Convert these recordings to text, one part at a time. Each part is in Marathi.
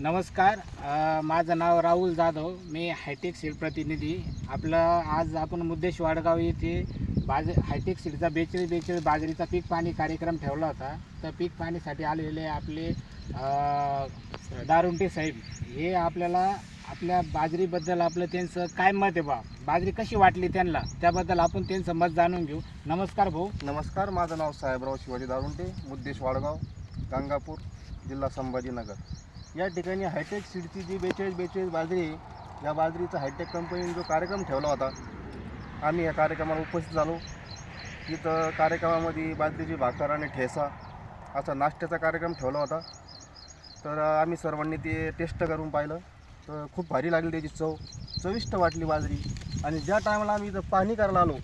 नमस्कार. अ, माझं नाव राहुल जाधव. मी हायटेक सीड प्रतिनिधी. आपलं आज आपण मुद्देश वाडगाव येथे बाज हायटेक सीडचा बेचाळीस बेचाळीस बाजरीचा पीक पाणी कार्यक्रम ठेवला होता. तर पीक पाणीसाठी आलेले आपले अ, दारुंटे साहेब हे आपल्याला आपल्या बाजरीबद्दल आपलं त्यांचं काय मत आहे बा? बाजरी कशी वाटली त्यांना? त्याबद्दल आपण त्यांचं मत जाणून घेऊ. नमस्कार भाऊ. नमस्कार माझं नाव साहेबराव शिवाजी दारुंटे मुद्देश वाडगाव गंगापूर जिल्हा संभाजीनगर. या ठिकाणी हायटेक सीडची जी बेचाळीस बेचाळीस बाजरी या बाजरीचा हायटेक कंपनीने जो कार्यक्रम ठेवला होता आम्ही या कार्यक्रमाला उपस्थित झालो. इथं कार्यक्रमामध्ये बाजरीची भाकर आणि ठेसा असा नाश्त्याचा कार्यक्रम ठेवला होता. तर आम्ही सर्वांनी ते टेस्ट करून पाहिलं. तर खूप भारी लागली त्याची चव चविष्ट वाटली बाजरी. आणि ज्या टायमाला आम्ही इथं पाहणी करायला आलो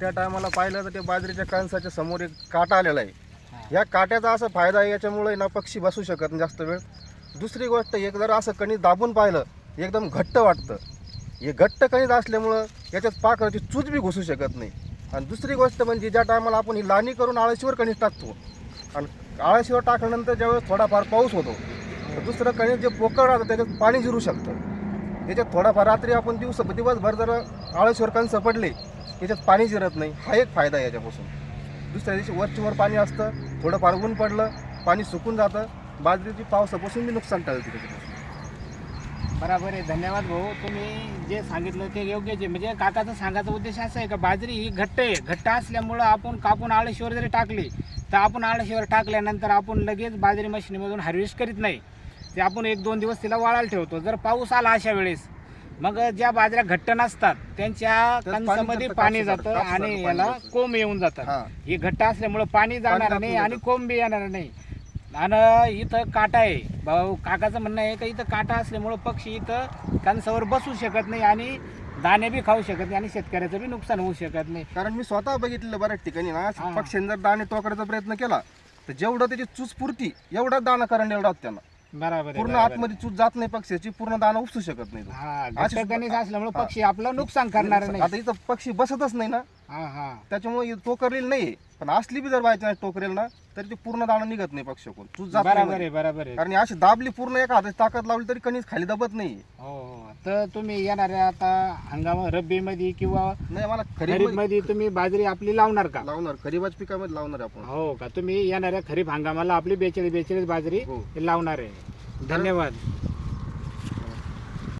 त्या टायमाला पाहिलं तर त्या बाजरीच्या कणसाच्या समोर एक काटा आलेला आहे. या काट्याचा असा फायदा आहे याच्यामुळे ना पक्षी बसू शकत जास्त वेळ. दुसरी गोष्ट एक जर असं कणीस दाबून पाहिलं एकदम घट्ट वाटतं. हे घट्ट कणीस असल्यामुळं याच्यात पाकराची चूज बी घुसू शकत नाही. आणि दुसरी गोष्ट म्हणजे ज्या टायमाला आपण ही लाणी करून आळशीवर कणीस टाकतो आणि आळशीवर टाकल्यानंतर ज्यावेळेस थोडाफार पाऊस होतो तर दुसरं कणीस जे पोकळ राहतं त्याच्यात पाणी जिरू शकतं. त्याच्यात थोडाफार रात्री आपण दिवस दिवसभर जर आळशीवर कणसं पडले याच्यात पाणी जिरत नाही. हा एक फायदा आहे याच्यापासून. दुसऱ्या दिवशी वरचीवर पाणी असतं थोडंफार ऊन पडलं पाणी सुकून जातं बाजरीची पावसापासून बी नुकसान टळते त्याच्यापासून. बरोबर आहे. धन्यवाद भाऊ. तुम्ही जे सांगितलं ते योग्यच आहे. म्हणजे काकाचा सांगायचा उद्देश असा आहे का बाजरी ही घट्ट आहे. घट्ट असल्यामुळं आपण कापून आळशीवर जरी टाकली तर आपण आळशीवर टाकल्यानंतर आपण लगेच बाजरी मशीनमधून हार्वेस्ट करीत नाही. ते आपण एक दोन दिवस तिला वाळायला ठेवतो. जर पाऊस आला अशा वेळेस मग ज्या बाजऱ्या घट्ट नसतात त्यांच्या कणसामध्ये जातं, पाणी जातं आणि याला. कोंब येऊन जातात. हां. घट्ट असल्यामुळं पाणी जाणार नाही आणि. कोंब येणार नाही. आणि इथं काटा आहे भाऊ काकाचं म्हणणं आहे का इथं काटा असल्यामुळं पक्षी इथं कणसावर बसू शकत नाही आणि दाणे बी खाऊ शकत नाही आणि शेतकऱ्याचं बी नुकसान होऊ शकत नाही कारण मी स्वतः बघितलेलं बऱ्याच ठिकाणी ना हां. पक्ष्यांनी जर दाणे टोकरायचा प्रयत्न केला तर जेवढं त्याची चूच पुरती एवढा दाणा करण एवढा त्यांना बरोबर आहे, पूर्ण बरोबर आहे. आतमध्ये चूच जात नाही पक्षाची पूर्ण दाणा उपसू शकत नाही तो. हा अशी- असल्यामुळे. पक्षी आपलं नुकसान करणार नाही आता इथं पक्षी बसतच नाही ना हा हा. त्याच्यामुळे टोकरेल नाही पण असली बी जर व्हायचं टोकरेल ना तरी ते पूर्ण दाणा निघत नाही चूच जात बरोबर बरोबर आहे. कारण अशी दाबली पूर्ण एका हाताची ताकद लावली तरी कणीस खाली दबत नाही हो हो. तर तुम्ही येणाऱ्या आता हंगाम रब्बी मध्ये किंवा नाही मला खरीप खरीपमध्ये तुम्ही बाजरी आपली लावणार का? लावणार. खरीपाच्या पिकामध्ये लावणार आहे आपण. हो का? तुम्ही येणाऱ्या खरीप हंगामाला आपली बेचाळीस बेचाळीस बाजरी हो. लावणार आहे. धन्यवाद.